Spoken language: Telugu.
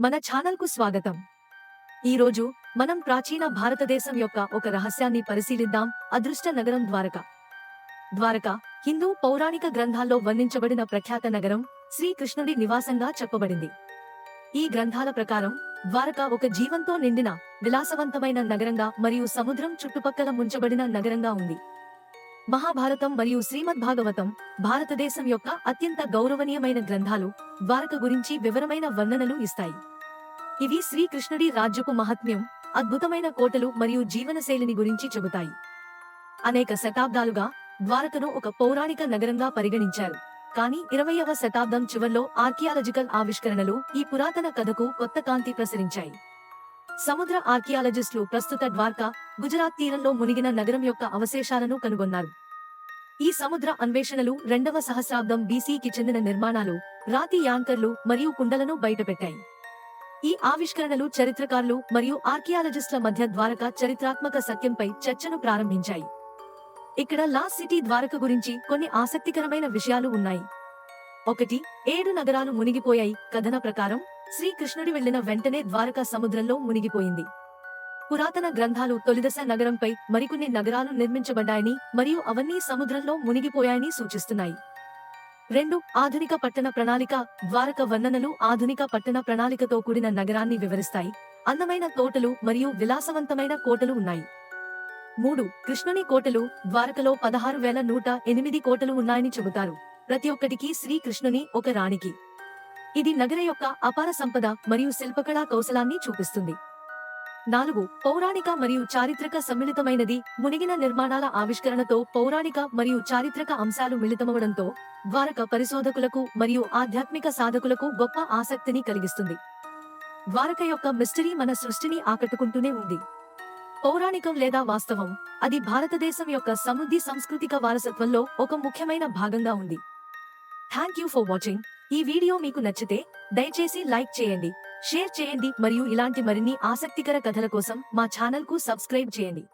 మన ఛానల్కు స్వాగతం. ఈరోజు మనం ప్రాచీన భారతదేశం యొక్క ఒక రహస్యాన్ని పరిశీలిద్దాం. అదృష్ట నగరం ద్వారక. ద్వారక హిందూ పౌరాణిక గ్రంథాల్లో వర్ణించబడిన ప్రఖ్యాత నగరం శ్రీకృష్ణుడి నివాసంగా చెప్పబడింది. ఈ గ్రంథాల ప్రకారం ద్వారక ఒక జీవంతో నిండిన విలాసవంతమైన నగరంగా మరియు సముద్రం చుట్టుపక్కల ముంచబడిన నగరంగా ఉంది. మహాభారతం మరియు శ్రీమద్ భాగవతం భారతదేశం యొక్క అత్యంత గౌరవనీయమైన గ్రంథాలు ద్వారక గురించి వివరమైన వర్ణనలు ఇస్తాయి. ఇవి శ్రీకృష్ణుడి రాజ్యపు మహత్మ్యం అద్భుతమైన కోటలు మరియు జీవనశైలిని గురించి చెబుతాయి. అనేక శతాబ్దాలుగా ద్వారకను ఒక పౌరాణిక నగరంగా పరిగణించారు. కానీ ఇరవయవ శతాబ్దం చివర్లో ఆర్కియాలజికల్ ఆవిష్కరణలు ఈ పురాతన కథకు కొత్త కాంతి ప్రసరించాయి. సముద్ర ఆర్కియాలజిస్టులు ప్రస్తుత ద్వారకా గుజరాత్ తీరంలో మునిగిన నగరం యొక్క అవశేషాలను కనుగొన్నారు. ఈ సముద్ర అన్వేషణలు రెండవ సహస్రాబ్దం బీసీకి చెందిన నిర్మాణాలు రాతి యాంకర్లు మరియు కుండలను బయటపెట్టాయి. ఈ ఆవిష్కరణలు చరిత్రకారులు మరియు ఆర్కియాలజిస్టుల మధ్య ద్వారక చరిత్రాత్మక సత్యంపై చర్చను ప్రారంభించాయి. ఇక్కడ లాస్ సిటీ ద్వారక గురించి కొన్ని ఆసక్తికరమైన విషయాలు ఉన్నాయి. ఒకటి ఏడు నగరాలు మునిగిపోయాయి. కథన ప్రకారం శ్రీకృష్ణుడి వెళ్ళిన వెంటనే ద్వారక సముద్రంలో మునిగిపోయింది. పురాతన గ్రంథాలు తొలిదశ నగరంపై మరికొన్ని నగరాలు నిర్మించబడ్డాయని మరియు అవన్నీ సముద్రంలో మునిగిపోయాయని సూచిస్తున్నాయి. రెండు ఆధునిక పట్టణ ప్రణాళిక ద్వారక వర్ణనలు ఆధునిక పట్టణ ప్రణాళికతో కూడిన నగరాన్ని వివరిస్తాయి. అందమైన తోటలు మరియు విలాసవంతమైన కోటలు ఉన్నాయి. మూడు కృష్ణుని కోటలు ద్వారకలో పదహారు వేల నూట ఎనిమిది కోటలు ఉన్నాయని చెబుతారు. ప్రతి ఒక్కటికి శ్రీకృష్ణుని ఒక రాణికి. ఇది నగర యొక్క అపార సంపద మరియు శిల్పకళా కౌశలాన్ని చూపిస్తుంది. నాలుగు పౌరాణిక మరియు చారిత్రక సమ్మిళితమైనది మునిగిన నిర్మాణాల ఆవిష్కరణతో పౌరాణిక మరియు చారిత్రక అంశాలు మిళితమవడంతో ద్వారక పరిశోధకులకు మరియు ఆధ్యాత్మిక సాధకులకు గొప్ప ఆసక్తిని కలిగిస్తుంది. ద్వారక యొక్క మిస్టరీ మన సృష్టిని ఆకట్టుకుంటూనే ఉంది. పౌరాణికం లేదా వాస్తవం అది భారతదేశం యొక్క సమృద్ధి సాంస్కృతిక వారసత్వంలో ఒక ముఖ్యమైన భాగంగా ఉంది. థ్యాంక్ యూ ఫర్ వాచింగ్ ఈ వీడియో మీకు నచ్చితే దయచేసి లైక్ చేయండి. షేర్ చేయండి మరియు ఇలాంటి మరిన్ని ఆసక్తికర కథల కోసం మా ఛానల్కు సబ్స్క్రైబ్ చేయండి.